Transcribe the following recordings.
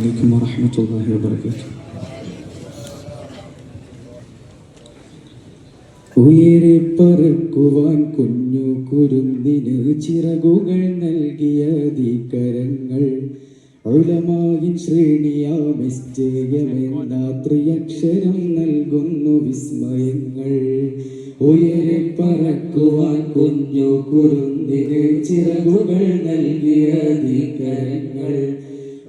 عليكم ورحمة الله وبركاته ഉയരെ പറക്കുവാൻ കുഞ്ഞു കുരുന്നിന് ചിറകുകൾ നൽകിയ ധീകരങ്ങൾ ഉലമായിൻ ശ്രേണിയാമിസ്റ്റേയമെന്ന ത്രിയക്ഷരം നൽകുന്നു വിസ്മയങ്ങൾ ഉയരെ പറക്കുവാൻ കുഞ്ഞു കുരുന്നിന് ചിറകുകൾ നൽകിയ ധീകരങ്ങൾ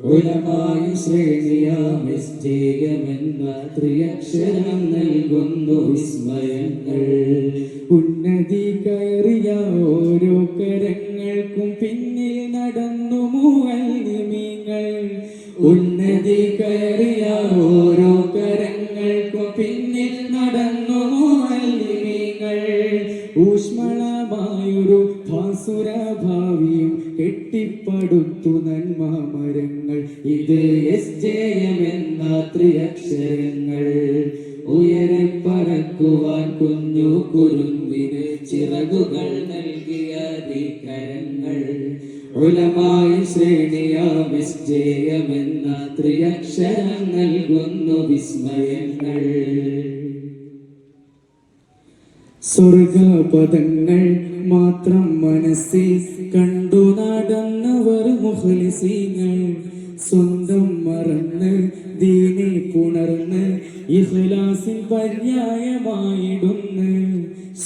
ഉലമായി ശ്രേണിയാമിസ്റ്റേകമെന്ന ത്രിയക്ഷരം നൽകുന്നു വിസ്മയങ്ങൾ. ഉന്നതി കയറിയ ഓരോ കരങ്ങൾക്കും പിന്നിൽ നടന്നു മൂവൽനിമിങ്ങൾ ഉന്നതി കയറിയ ഓരോ കരങ്ങൾക്കും പിന്നിൽ നടന്നു മൂവൽനിമിങ്ങൾ ഊഷ്മളമായൊരു ഭാസുരഭാവിയും കെട്ടിപ്പ ഇത് എസ് ജയമെന്ന ത്രിയക്ഷരങ്ങൾ ഉയരെ പറക്കുവാൻ കുഞ്ഞു കുരുന്നിന് ചിറകുകൾ നൽകിയ ധീകരങ്ങൾ ഉലമായി ശ്രേണിയാം എസ് ജയമെന്ന ത്രിയക്ഷരം നൽകുന്നു വിസ്മയങ്ങൾ. സ്വർഗപദങ്ങൾ മാത്രം മനസ്സിൽ കണ്ടു നടന്നവർ മുഖലിസീങ്ങൾ സ്വന്തം മറന്ന് ദീനെ പുണർന്ന് ഇഹ്ലാസിൽ പര്യായമായിടുന്ന്.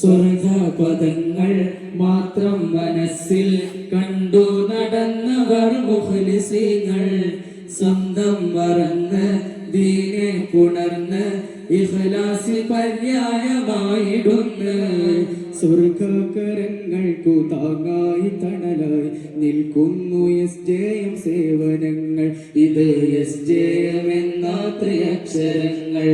സ്വർഗപദങ്ങൾ മാത്രം മനസ്സിൽ കണ്ടു നടന്നവർ മുഖലിസീങ്ങൾ. സ്വന്തം മറന്ന് ദീനെ പുണർന്ന് ഇഹ്ലാസിൽ പര്യായമായിടുന്ന്. സ്വർഗകരങ്ങൾക്കു താങ്ങായി തണലായി നിൽക്കുന്നു എസ് ജയം സേവനങ്ങൾ. ഇത് എസ് ജയം എന്ന ത്രിയക്ഷരങ്ങൾ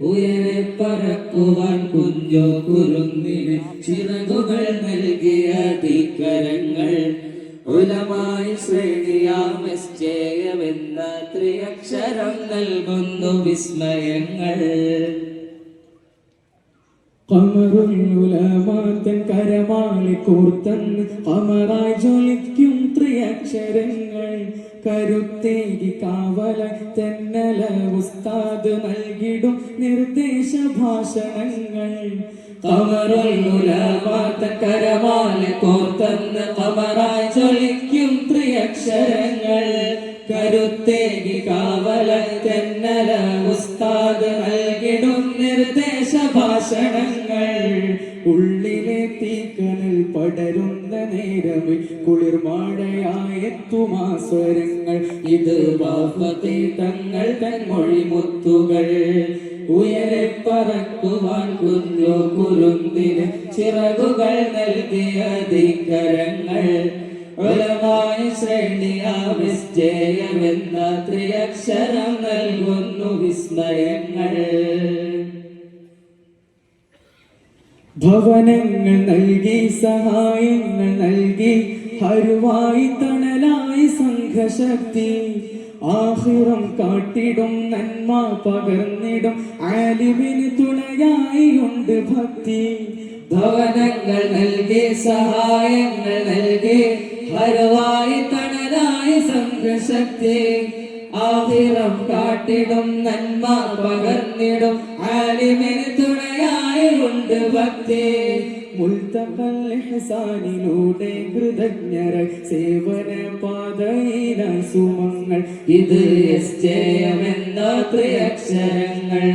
ഉയരെ പറക്കുവാൻ കുഞ്ഞോ കുരുന്നിന് ചിറകുകൾ നൽകിയ തീക്കരങ്ങൾ ഉലമായി ശ്രേണിയാം എസ് ജയമെന്ന ത്രിയക്ഷരം നൽകുന്നു വിസ്മയങ്ങൾ. കമറുലുലമാത്തൻ കരമാളി കൂർത്തന്ന് കമറായി ജ്വലിക്കും ത്രിയക്ഷരങ്ങൾ. കരുത്തേകി കാവല തെന്നല ഉസ്താദ് നൽകിടും നിർദ്ദേശ ഭാഷണങ്ങൾ കമറുലുലമാത്തൻ കരമാളി കമറായി ചൊലിക്കും ത്രിയക്ഷരങ്ങൾ. കരുത്തേകി കാവല തെന്നല ഉസ്താദ് നൽകിടും നിർദ്ദേശ ഭാഷണങ്ങൾ ഉള്ളിലെ പടരുന്ന നേരമിൽ കുളിർമാടയായെത്തുമാസ്വരങ്ങൾ ഇത് ബാപ്പത്തെ തങ്ങൾ തൻ മൊഴിമുത്തുകൾ. ഉയരെ പറക്കുവാൻ കുഞ്ഞു കുരുന്തിന് ചിറകുകൾ നൽകിയ ധിക്കരങ്ങൾ. ഉലമായി ത്രിയക്ഷരം നൽകുന്നു വിസ്മയങ്ങൾ. ഭവനങ്ങൾ നൽകി സഹായങ്ങൾ നൽകി ഹരുവായി തണലായി സംഘശക്തി. ആഹുറം കാട്ടിടും നന്മ പകർന്നിടും ആലിമിന് തുണയായി ഉണ്ട് ഭക്തി. ഭവനങ്ങൾ നൽകി സഹായങ്ങൾ നൽകി ഹരുവായി തണലായി സംഘശക്തി. ആഹിറം കാട്ടിടും നന്മ പകർന്നിടും ആലിമിന് തുണയായി ഉണ്ട് ഭക്തി കൃതജ്ഞര സേവന പാതയില സുമങ്ങൾ. ഇത് ജയമെന്ന ത്രിയക്ഷരങ്ങൾ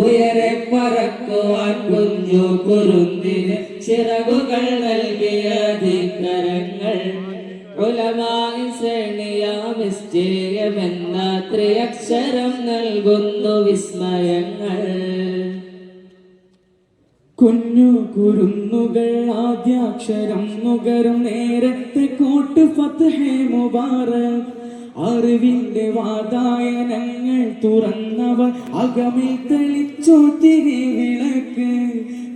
ഉയരെ പറക്കുവാൻ കുഞ്ഞു കുറുന്തിന് ചിറകുകൾ നൽകിയ ധിക്കരങ്ങൾ. ഉലമായി ശ്രേണിയാമിസ്റ്റേയമെന്ന ത്രിയക്ഷരം നൽകുന്നു വിസ്മയങ്ങൾ. കുരുന്നുകൾ ആദ്യാക്ഷരം നുകരും നേരത്തെ കൂട്ട് ഫത്ഹേ മുബാറക്. അറിവിന്റെ വാതായനങ്ങൾ തുറന്നവർ അകമിൽ തെളിച്ചോ തിരി വിളക്ക്.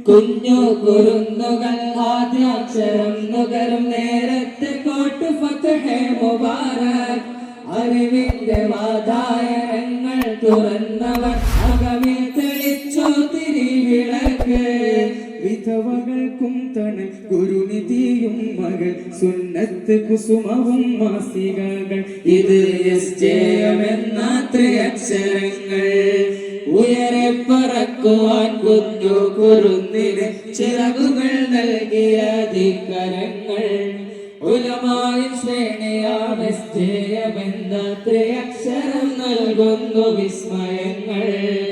കുഞ്ഞു കുരുന്നുകൾ ആദ്യാക്ഷരം നുകരും നേരത്തെ കോട്ട് ഫത്ഹേ മുബാറക്. അറിവിന്റെ വാതായനങ്ങൾ തുറന്നവർ അകമിൽ വിളക്ക് തണൽ ഗുരുനിധിയും മകൾ സുന്നത്ത് കുസുമവും മാസികകൾ. ഇത് എന്ന ത്രയക്ഷരങ്ങൾ ഉയരെ പറക്കുവാൻ കുഞ്ഞു കുറുന്നിന് ചിറകുകൾ നൽകിയ ധിക്കരങ്ങൾ ഉലമായി ശ്രേണിയാണ് ത്രയക്ഷരം നൽകുന്നു വിസ്മയങ്ങൾ.